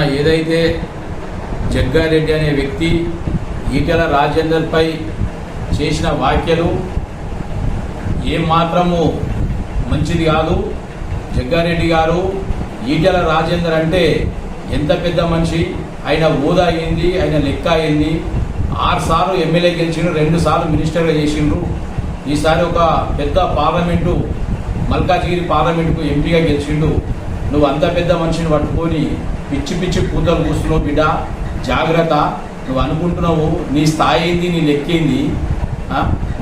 ఏదైతే జగ్గారెడ్డి అనే వ్యక్తి ఈటెల రాజేందర్పై చేసిన వ్యాఖ్యలు ఏమాత్రము మంచిది కాదు. జగ్గారెడ్డి గారు ఈటెల రాజేందర్ అంటే ఎంత పెద్ద మనిషి? ఆయన హోదా అయింది ఆయన లెక్క అయింది. ఆరు సార్లు ఎమ్మెల్యే గెలిచిండు రెండు సార్లు మినిస్టర్గా చేసిండ్రు. ఈసారి ఒక పెద్ద పార్లమెంటు మల్కాజ్గిరి పార్లమెంటుకు ఎంపీగా గెలిచిండు. నువ్వు అంత పెద్ద మనిషిని పట్టుకొని పిచ్చి పిచ్చి పూతలు కూస్తున్నావు బిడ్డ. జాగ్రత్త. నువ్వు అనుకుంటున్నావు నీ స్థాయి ఏంది నీ లెక్కింది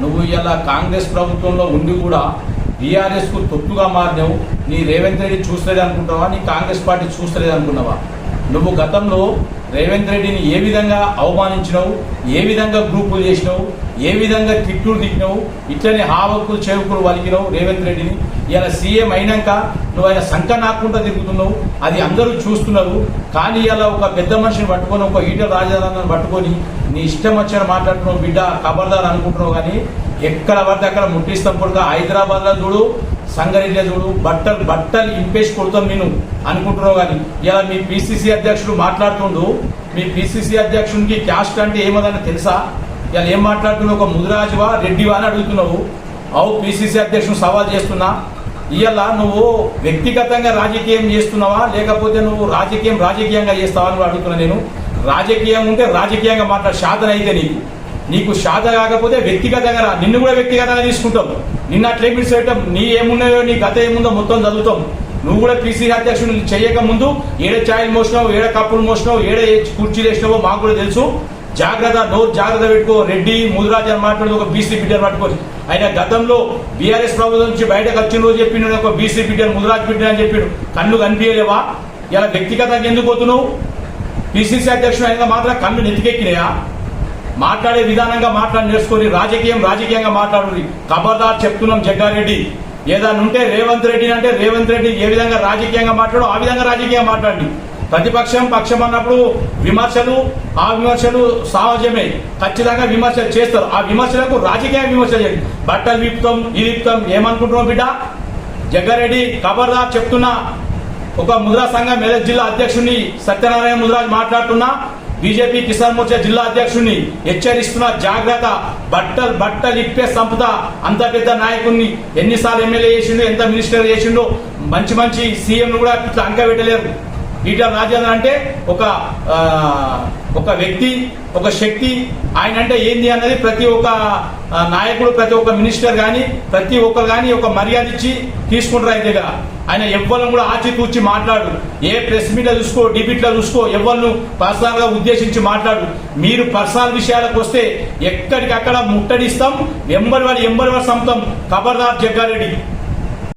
నువ్వు ఇలా కాంగ్రెస్ ప్రభుత్వంలో ఉండి కూడా బీఆర్ఎస్కు తొత్తుగా మారినావు. నీ రేవంత్ రెడ్డి చూస్తలేదు అనుకుంటావా నీ కాంగ్రెస్ పార్టీ చూస్తలేదు అనుకున్నావా నువ్వు గతంలో రేవంత్ రెడ్డిని ఏ విధంగా అవమానించినావు? ఏ విధంగా గ్రూపులు చేసినావు? ఏ విధంగా కిట్లు తిట్టినావు? ఇట్లనే హావకులు చేవుకులు వలికినావు రేవంత్ రెడ్డిని? ఇలా సీఎం అయినాక నువ్వు ఆయన సంఖ నాకుండా తిరుగుతున్నావు. అది అందరూ చూస్తున్నారు. కానీ ఇలా ఒక పెద్ద మనిషిని పట్టుకొని ఒక ఈట రాజధాని పట్టుకొని నీ ఇష్టం వచ్చిన మాట్లాడుతున్నావు బిడ్డ కబర్దారు అనుకుంటున్నావు కానీ ఎక్కడ పడితే అక్కడ ముట్టిస్తాం కొడుక హైదరాబాద్లో చూడు సంగారెడ్డిలో చూడు బట్టలు బట్టలు ఇంపేసి కొడతాం నేను అనుకుంటున్నావు కానీ ఇలా మీ పిసిసి అధ్యక్షుడు మాట్లాడుతుండు మీ పిసిసి అధ్యక్షునికి క్యాస్ట్ అంటే ఏమదని తెలుసా? ఇలా ఏం మాట్లాడుతున్నావు? ఒక ముదిరాజువా రెడ్డివా అని అడుగుతున్నావు. అవు పిసిసి అధ్యక్షుడు సవాల్ చేస్తున్నా. ఇవాళ నువ్వు వ్యక్తిగతంగా రాజకీయం చేస్తున్నావా? లేకపోతే నువ్వు రాజకీయం రాజకీయంగా చేస్తావా అని అడుగుతున్నా నేను. రాజకీయం ఉంటే రాజకీయంగా మాట్లాడు శాతన అయితే నీకు. నీకు శాత కాకపోతే వ్యక్తిగతంగా రా. నిన్ను కూడా వ్యక్తిగతంగా తీసుకుంటాం. నిన్న అట్లేమి చేయటం నీ ఏమున్నాయో నీ గత ఏముందో మొత్తం చదువుతాం. నువ్వు కూడా పీసీ అధ్యక్షుడు చేయక ముందు ఏడ ఛాయలు మోసినావు ఏడ కప్పులు మోసినావు ఏడ కుర్చీలు వేసినావో మాకు కూడా తెలుసు. జాగ్రత్త నోరు జాగ్రత్త పెట్టుకో. రెడ్డి ముదిరాజ్ అని మాట్లాడు ఒక బీసీ బిడ్డను పట్టుకోవచ్చు ఆయన గతంలో బీఆర్ఎస్ ప్రభుత్వం నుంచి బయటకు వచ్చిన రోజు చెప్పిండు ఒక బీసీ బిడ్డను ముదురాజ్ బిడ్డ అని చెప్పిండు. కన్ను కనిపించలేవా? ఇలా వ్యక్తిగతంగా ఎందుకు పోతున్నావు? పిసిసి అధ్యక్షుడు అయిన మాత్రం కన్ను నెత్తికెక్కినాయా? మాట్లాడే విధానంగా మాట్లాడి నేర్చుకొని రాజకీయం రాజకీయంగా మాట్లాడుతుంది ఖబర్దార్ చెప్తున్నాం జగ్గారెడ్డి. ఏదైనా ఉంటే రేవంత్ రెడ్డి అంటే రేవంత్ రెడ్డి ఏ విధంగా రాజకీయంగా మాట్లాడో ఆ విధంగా రాజకీయంగా మాట్లాడండి. ప్రతిపక్షం పక్షం అన్నప్పుడు విమర్శలు ఆ విమర్శలు సహజమే. ఖచ్చితంగా విమర్శలు చేస్తారు. ఆ విమర్శలకు రాజకీయ విమర్శలు చేయండి. బట్టలు విప్తం ఇది విప్తం ఏమనుకుంటున్నాం బిడ్డ? జగ్గారెడ్డి ఖబర్దార్ చెప్తున్నా. ఒక ముద్రా సంఘం మెదక్ జిల్లా అధ్యక్షుడిని సత్యనారాయణ ముద్రాజ్ మాట్లాడుతున్నా. బీజేపీ కిసాన్ మోర్చా జిల్లా అధ్యక్షుడిని హెచ్చరిస్తున్న జాగ్రత్త బట్టలు బట్టలు ఇప్పే సంపద అంత పెద్ద నాయకుడిని ఎన్నిసార్లు ఎమ్మెల్యే చేసిండో ఎంత మినిస్టర్ చేసిండో మంచి మంచి సీఎం కూడా ఇట్లా అంక పెట్టలేరు ఈటల రాజేంద్ర అంటే ఒక ఒక వ్యక్తి ఒక శక్తి. ఆయన అంటే ఏంది అన్నది ప్రతి ఒక్క నాయకుడు ప్రతి ఒక్క మినిస్టర్ కానీ ప్రతి ఒక్కరు కానీ ఒక మర్యాద ఇచ్చి తీసుకుంటారు ఆయన ఆయన ఎవ్వరం కూడా ఆచితూచి మాట్లాడు ఏ ప్రెస్ మీట్లో చూసుకో డిబిట్లో చూసుకో ఎవరిను పర్సనల్గా ఉద్దేశించి మాట్లాడు మీరు పర్సనల్ విషయాలకు వస్తే ఎక్కడికక్కడ ముట్టడిస్తాం ఎంబడి వాడి ఎంబడి వాడి సంతం ఖబర్దార్ జగ్గారెడ్డి.